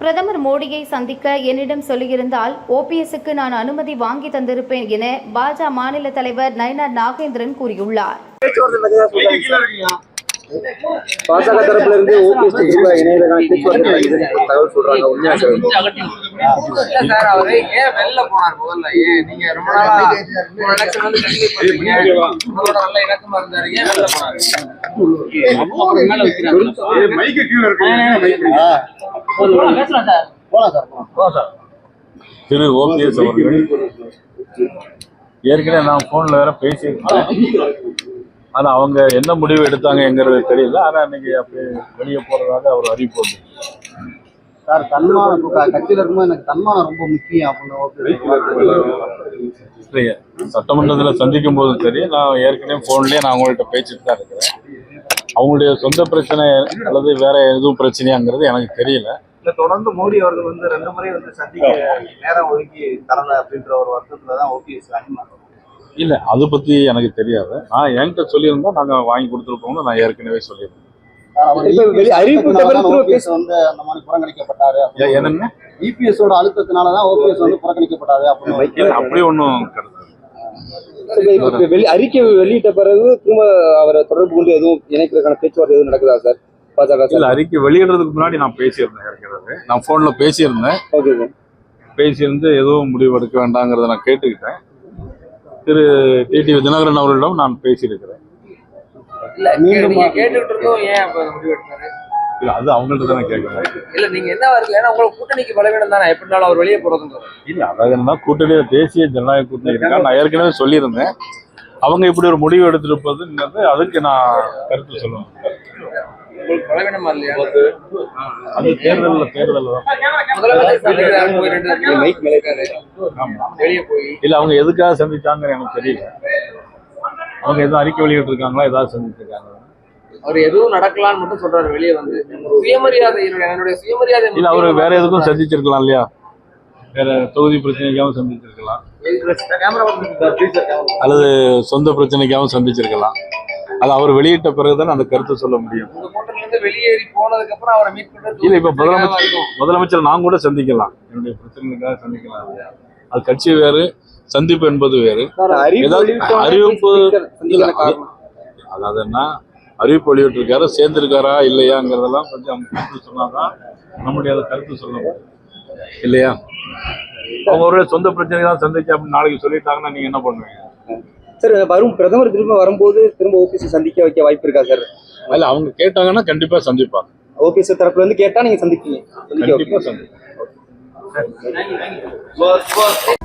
பிரதமர் மோடியை சந்திக்க என்னிடம் சொல்லியிருந்தால் ஓபிஎஸ்க்கு நான் அனுமதி வாங்கி தந்திருப்பேன் என பாஜக மாநில தலைவர் நயனார் நாகேந்திரன் கூறியுள்ளார். பாஜக தரப்புல இருந்து ஓபிஎஸ் தகவல் சொல்றாங்க. உண்மையா திரு ஓபிஎஸ் அவர்கள். ஏற்கனவே நான் ஃபோனில் வேற பேசியிருக்கேன் ஆனால் அவங்க என்ன முடிவு எடுத்தாங்கங்கிறது தெரியல. ஆனால் இன்னைக்கு அப்படியே வெளியே போகிறதாக அவர் அறிவிப்பு சார் தன்மானம் இப்ப கட்சியில இருக்கும்போது எனக்கு தன்மானம் ரொம்ப முக்கியம் அப்படின்னு சட்டமன்றத்தில் சந்திக்கும் போதும் சரி நான் ஏற்கனவே ஃபோன்லேயே நான் அவங்கள்ட்ட பேசிட்டு தான் இருக்கிறேன். அவங்களுடைய சொந்த பிரச்சனை அல்லது வேற எதுவும் பிரச்சனையாங்கிறது எனக்கு தெரியல. தொடர்ந்து மோடி அவர்கள் வந்து ரெண்டு முறை வந்து சந்திக்க நேரம் ஒதுக்கி தரல அப்படின்ற ஒரு வருத்தத்துல தான் ஓபிஎஸ் அதிகமா இல்லை அதை பற்றி எனக்கு தெரியாது. நான் என்கிட்ட சொல்லியிருந்தா நாங்கள் வாங்கி கொடுத்துருப்போம்னு நான் ஏற்கனவே சொல்லியிருந்தேன். அப்படி ஒன்றும் அறிக்கை வெளியிட்ட பிறகு திரும்ப அவரை தொடர்பு கொண்டு எதுவும் இணைக்கிறதுக்கான பேச்சுவார்த்தை எதுவும் நடக்குதா சார்? இல்ல அறிக்கை வெளியிடுறதுக்கு முன்னாடி நான் பேசியிருந்தேன் இருக்கிறது நான் போன்ல பேசியிருந்தேன். பேசியிருந்து எதுவும் முடிவு எடுக்க வேண்டாங்கிறத நான் கேட்டுக்கிட்டேன். திரு டிடி தினகரன் அவர்களிடம் நான் பேசியிருக்கிறேன். இல்ல அது அவங்கள்ட்ட தானே கேட்கணும். இல்ல நீங்க என்ன வரல ஏன்னா உங்களுக்கு கூட்டணிக்கு பலவீனம் தானே எப்படினாலும் அவர் வெளியே போறதுங்கிறது இல்ல அதாவது என்ன கூட்டணியில தேசிய ஜனநாயக கூட்டணி இருக்கா? நான் ஏற்கனவே சொல்லியிருந்தேன். அவங்க இப்படி ஒரு முடிவு எடுத்திருப்பதுங்கிறது அதுக்கு நான் கருத்து சொல்லுவேன். பலவீனமா இல்லையா? அது தேர்தல்ல வெளியே போய். இல்ல அவங்க எதுக்காக சந்திச்சாங்கன்னு எனக்கு தெரியல. அவங்க எதுவும் அறிக்கை வெளியிட்டு இருக்காங்களா ஏதாவது சந்திச்சிருக்காங்க அவர் எதுவும் நடக்கலாம்னு மட்டும் சொல்றாரு வெளியே வந்து. சுயமரியாதை என்னுடைய சுயமரியாதை இல்ல அவரு வேற எதுக்கும் சந்திச்சிருக்கலாம் இல்லையா? வேற தொகுதி பிரச்சனைக்காகவும் சந்திச்சிருக்கலாம். அல்லது சொந்த பிரச்சனைக்காகவும் சந்திச்சிருக்கலாம். அது அவர் வெளியிட்ட பிறகுதான் அந்த கருத்தை சொல்ல முடியும். வெளியேறி போனதுக்கு அப்புறம் அவரை மீட் பண்றது இல்ல இப்ப முதலமைச்சர். முதலமைச்சர் நான் கூட சந்திக்கலாம். என்னுடைய பிரச்சனைக்காக சந்திக்கலாம் அது கட்சி வேறு சந்திப்பு என்பது வேறு. அறிவிப்பு அதாவது என்ன? அறிவிப்பு வெளியிட்டிருக்காரு சேர்ந்திருக்காரா இல்லையாங்கிறதெல்லாம் கொஞ்சம் அவங்க கருத்து சொன்னாதான் நம்முடைய அதை கருத்து சொல்ல முடியும். இல்லையா? அவங்க ஒரு சொந்த பிரச்சனை தான் சந்திச்சு அப்படின்னு நாளைக்கு சொல்லிட்டாங்கன்னா நீங்க என்ன பண்ணுவீங்க? சார் வரும் பிரதமர் திரும்ப வரும்போது திரும்ப ஓபிஎஸ் சந்திக்க வைக்க வாய்ப்பு இருக்கா சார்? இல்ல அவங்க கேட்டாங்கன்னா கண்டிப்பா சந்திப்பாங்க. ஓபிஎஸ் தரப்புல இருந்து கேட்டா நீங்க சந்திப்பீங்க. சந்திக்க கண்டிப்பா வைப்பீங்க. சந்திப்பாங்க